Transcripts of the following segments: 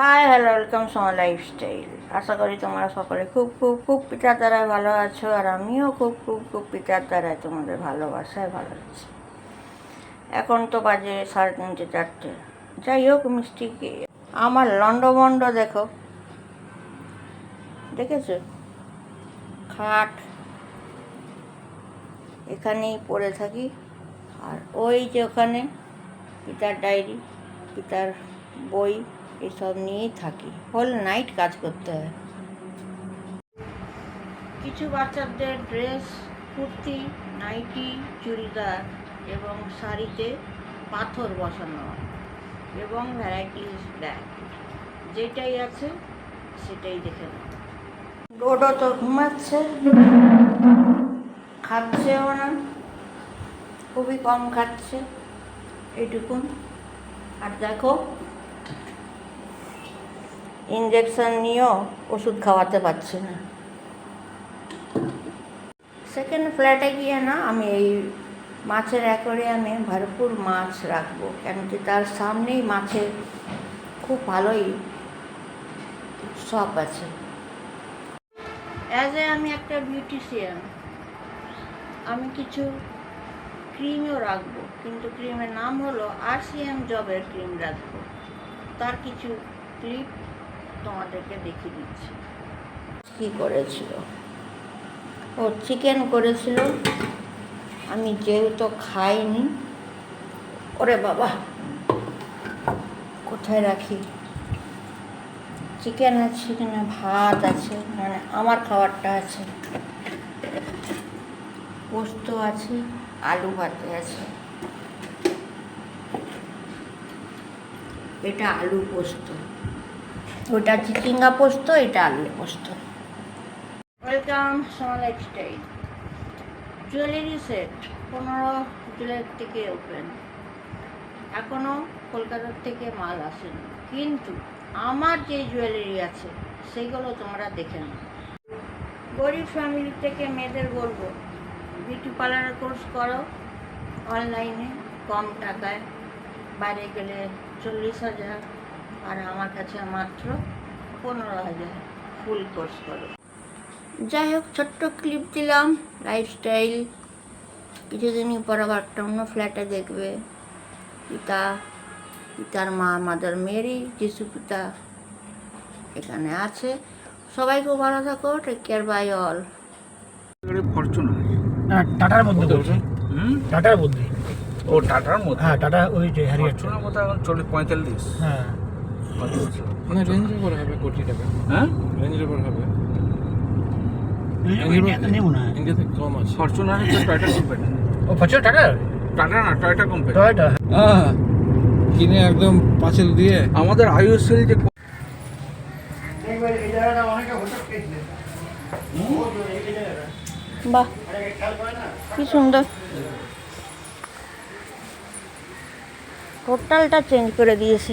Hi hello welcome Soma lifestyle আশা করি তোমরা সকলে খুব খুব খুব পিতার দ্বারায় ভালো আছো, আর আমিও খুব খুব খুব পিতার দ্বারায় তোমাদের ভালোবাসায় ভালো আছি। এখন তো বাজে সাড়ে তিনটে চারটে। যাই হোক মিষ্টিকে আমার লন্ডমন্ড দেখো। দেখেছ? খাট। এখানেই পড়ে থাকি। আর ওই যে ওখানে পিতার ডায়েরি, পিতার বই। এসব নিয়েই থাকি। হোল নাইট কাজ করতে হয়। কিছু বাচ্চাদের ড্রেস কুর্তি নাইটি চুড়িদার এবং শাড়িতে পাথর বসানো হয় এবং ভ্যারাইটিস ব্যাগ যেটাই আছে সেটাই দেখে নাও। ডোডো তো ঘুমাচ্ছে। খাচ্ছেও না। খুবই কম খাচ্ছে। এইটুকুন। আর দেখো ইঞ্জেকশন নিয়েও ওষুধ খাওয়াতে পারছি না। সেকেন্ড ফ্ল্যাটে গিয়ে না আমি এই মাছের অ্যাকোরিয়ামে ভরপুর মাছ রাখব, কেন কি তার সামনেই মাছের খুব ভালোই শপ আছে। অ্যাজ এ আমি একটা বিউটিশিয়ান আমি কিছু ক্রিমও রাখব, কিন্তু ক্রিমের নাম হলো আর সি এম জবের ক্রিম রাখব। তার কিছু ক্লিপ তোমাদেরকে দেখিয়ে দিচ্ছি। কী করেছিল? ও চিকেন করেছিল। আমি যেহেতু খাইনি, ওরে বাবা, কোথায় রাখি? চিকেন আছে কিনা ভাত আছে মানে আমার খাবারটা আছে। পোস্ত আছে, আলু ভাতে আছে। এটা আলু পোস্ত। ওটা চিচিঙ্গা পোস্ত, এটা আলু পোস্ত। Welcome Soma lifestyle jewellery set পনেরো জুলাই থেকে ওপেন এখনও কলকাতার থেকে মাল আসেনি। কিন্তু আমার যে জুয়েলারি আছে সেইগুলো তোমরা দেখে নাও। গরিব ফ্যামিলি থেকে মেয়েদের বলব বিউটি পার্লারের কোর্স করো। অনলাইনে কম টাকায়, বাইরে গেলে চল্লিশ হাজার। আর আমার কাছে মাত্র পনেরো হাজার ফুল কোর্স করো। যাই হোক ছোট্ট ক্লিপ দিলাম লাইফস্টাইল কিছুদিনই পর আবার একটা অন্য ফ্ল্যাটে দেখবে। পিতা পিতার মা মাদার মেরি যিশু পিতা এখানে আছে। সবাই খুব ভালো থাকো take care bye all Fortuner টাটার মধ্যে টাটার মধ্যে। ও টাটার মধ্যে? হ্যাঁ টাটা ওই যে হ্যারিয়ার ফরচুনার মধ্যে এখন চল্লিশ পঁয়তাল্লিশ। হ্যাঁ। মানে রেঞ্জ রোভার হবে কোটি টাকা। হ্যাঁ? রেঞ্জ রোভার হবে। ইন্ডিয়াতে কম আছে। ফরচুনার হচ্ছে টয়টা কোম্পানি ও ফরচুনার টাটা না টয়টা কোম্পানি টয়টা আহ, কিনে একদম পাঁচিল দিয়ে। আমাদের আইওসেল যে বাহ কি সুন্দর। টোটালটা চেঞ্জ করে দিয়েছে।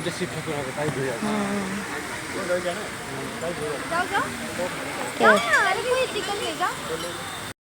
এটা শিব ঠাকুর হবে তাই ধুয়ে আসবে তাই যাও যাও।